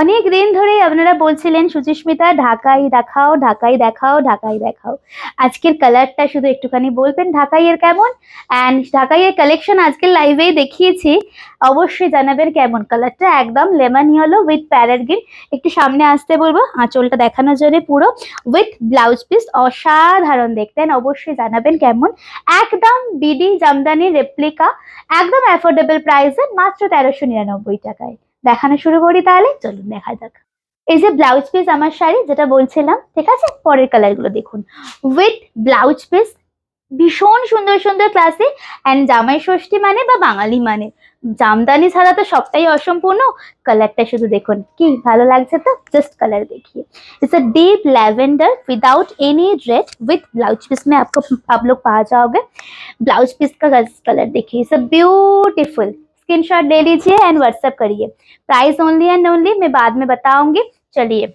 অনেক দিন ধরেই আপনারা বলছিলেন, সুচিস্মিতা, ঢাকাই দেখাও ঢাকাই দেখাও ঢাকাই দেখাও। আজকের কালারটা শুধু একটুখানি বলবেন, ঢাকাইয়ের কেমন? অ্যান্ড ঢাকাইয়ের কালেকশন আজকের লাইভেই দেখিয়েছি। অবশ্যই জানাবেন কেমন? কালারটা একদম lemon yellow with parrot green একটু সামনে আসতে বলব, আঁচলটা দেখানোর জন্য পুরো। উইথ ব্লাউজ পিস অসাধারণ দেখতেন অবশ্যই জানাবেন কেমন? একদম বিডি জামদানি রেপ্লিকা একদম অ্যাফোর্ডেবল প্রাইসে মাত্র তেরোশো নিরানব্বই টাকায়। দেখানো শুরু করি তাহলে চলুন দেখা যাক এই যে ব্লাউজ পিস আমার শাড়ি যেটা বলছিলাম ঠিক আছে পরের কালার গুলো দেখুন উইথ ব্লাউজ পিস ভীষণ সুন্দর সুন্দর ক্লাসে অ্যান্ড জামাই ষষ্ঠী মানে বা বাঙালি মানে জামদানি ছাড়া তো সবটাই অসম্পূর্ণ কালারটা শুধু দেখুন কি ভালো লাগছে তো জাস্ট कलर देखिए it's a deep lavender without any red with blouse piece में आपको आप लोग पा जाओगे ब्लाउज पीस का कलर देखिए इट्स अ ब्यूटीफुल स्क्रीनशॉट ले लीजिए एंड व्हाट्सएप करिए प्राइस ओनली एंड ओनली मैं बाद में बताऊंगी चलिए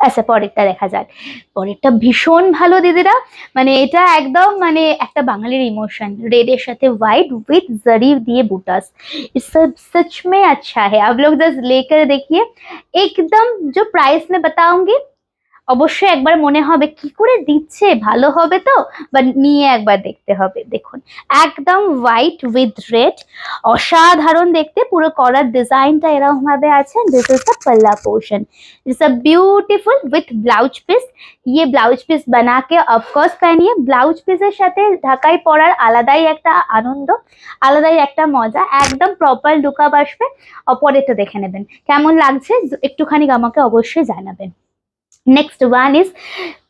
আচ্ছা পরেরটা দেখা যাক পরেরটা ভীষণ ভালো দিদিরা মানে এটা একদম মানে একটা বাঙালির ইমোশন रेड এর সাথে व्हाइट विथ जरी दिए बूटास ये सब सच में अच्छा है आप लोग जस्ट लेकर देखिए एकदम जो प्राइस में बताऊंगी অবশ্যই একবার মনে হবে, কি করে দিচ্ছে? ভালো হবে তো? বা নিয়ে একবার দেখতে হবে। দেখুন, একদম হোয়াইট উইথ রেড অসাধারণ দেখতে। পুরো করার ডিজাইনটা এরকমভাবে আছে। This is the palla portion it's a beautiful with blouse piece ইয়ে ব্লাউজ পিস বানাকে অফকোর্স পহনিয়ে ব্লাউজ পিসের সাথে ঢাকায় পরার আলাদাই একটা আনন্দ, আলাদাই একটা মজা। একদম প্রপার লুকআপ আসবে। অপরেটা দেখে নেবেন। কেমন লাগছে? একটুখানি আমাকে অবশ্যই জানাবেন। next one is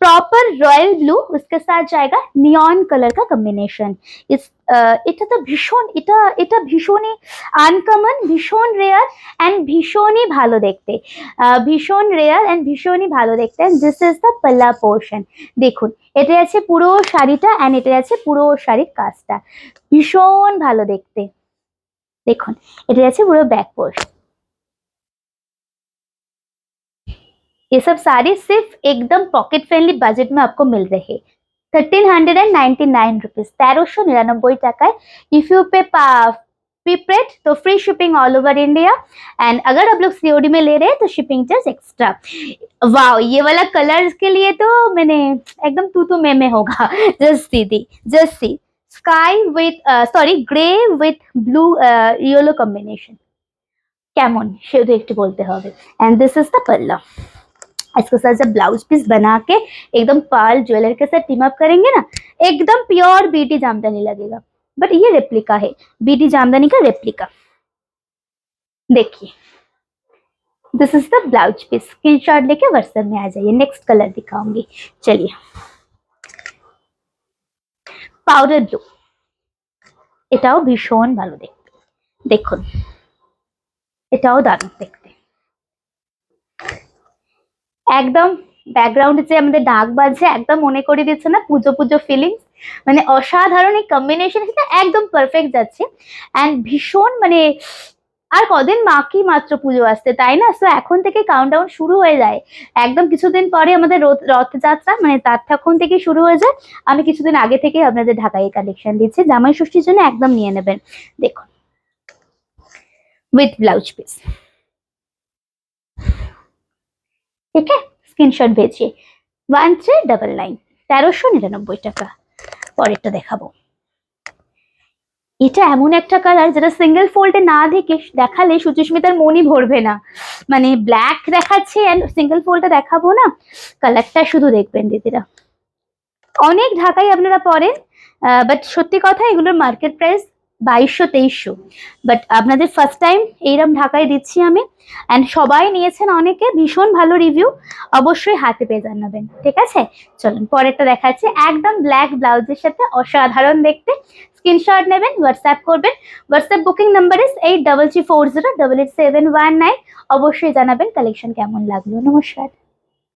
proper royal blue उसके साथ जाएगा नियॉन कलर का कॉम्बिनेशन इस আহ, এটা তো ভীষণ এটা এটা ভীষণই আনকমন ভীষণ রেয়ার অ্যান্ড ভীষণই ভালো দেখতে আহ, ভীষণ রেয়ার অ্যান্ড ভীষণই ভালো দেখতে this is the palla portion দেখুন এটা আছে পুরো শাড়িটা অ্যান্ড এটা আছে পুরো শাড়ির কাজটা ভীষণ ভালো দেখতে দেখুন এটা আছে পুরো ব্যাক পোর্শন ये सब साड़ी सिर्फ एकदम पॉकेट फ्रेंडली बजट में आपको मिल रहे thirteen hundred and ninety nine rupees তেরোশো নিরানব্বই টাকায় इफ यू पे प्रीपेड तो free shipping all over India and अगर आप लोग सीओडी में ले रहे हैं तो शिपिंग चार्ज एक्स्ट्रा वाह ये वाला कलर के लिए तो मैंने एकदम तू तू मैं में होगा जस्ट दीदी just sea sky with sorry grey with blue yellow combination কেমন সেটা একটু বলতে হবে एंड दिस इज द पल्ला इसके साथ जब ब्लाउज पीस बना के एकदम पर्ल ज्वेलर के साथ टीम अप करेंगे ना एकदम प्योर बीटी जामदानी लगेगा बट ये रेप्लिका है बीटी जामदानी का रेप्लिका देखिए this is the blouse piece screenshot लेके व्हाट्सएप में आ जाइए नेक्स्ट कलर दिखाऊंगी चलिए পাউডার ব্লু এটাও ভীষণ ভালো দেখতে দেখুন এটাও দারুণ দেখতে একদম ব্যাকগ্রাউন্ডে যে আমাদের ডাক বাজছে একদম মনে করে দিচ্ছে না, পুজো পুজো ফিলিংস মানে অসাধারণ এই কম্বিনেশন সেটা একদম পারফেক্ট যাচ্ছে। অ্যান্ড ভীষণ মানে আর কদিন বাকি মাত্র পুজো আসতে তাই না? সো এখন থেকে কাউন্টডাউন শুরু হয়ে যায়। একদম কিছুদিন পরে আমাদের রথ রথযাত্রা মানে তার তখন থেকে শুরু হয়ে যায়। আমি কিছুদিন আগে থেকে আপনাদের ঢাকায় কালেকশন দিচ্ছি। জামাই ষষ্ঠীর জন্য একদম নিয়ে নেবেন। দেখুন। উইথ ব্লাউজ পিস ঠিক আছে স্ক্রিনশট ভেজে ওয়ান থ্রি ডাবল নাইন, তেরোশো নিরানব্বই টাকা। পরেরটা দেখাবো। এটা এমন একটা কালার যেটা সিঙ্গেল ফোল্ডে না দেখে দেখালে সুচিস্মিতার মনই ভরবে না। মানে ব্ল্যাক দেখাচ্ছে সিঙ্গেল ফোল্ডে দেখাবো না। কালারটা শুধু দেখবেন দিদিরা। অনেক ঢাকাই আপনারা পরেন বাট সত্যি কথা এগুলোর মার্কেট প্রাইস বাইশশো তেইশশো। বাট আপনাদের ফার্স্ট টাইম এইরকম ঢাকায় দিচ্ছি আমি। অ্যান্ড সবাই নিয়েছেন অনেকে, ভীষণ ভালো রিভিউ অবশ্যই হাতে পেয়ে জানাবেন, ঠিক আছে? চলুন, পরেরটা দেখাচ্ছি। একদম ব্ল্যাক ব্লাউজের সাথে অসাধারণ দেখতে। স্ক্রিনশট নেবেন হোয়াটসঅ্যাপ করবেন। WhatsApp booking number is eight double three four zero double eight seven one nine অবশ্যই জানাবেন কালেকশন কেমন লাগল। নমস্কার।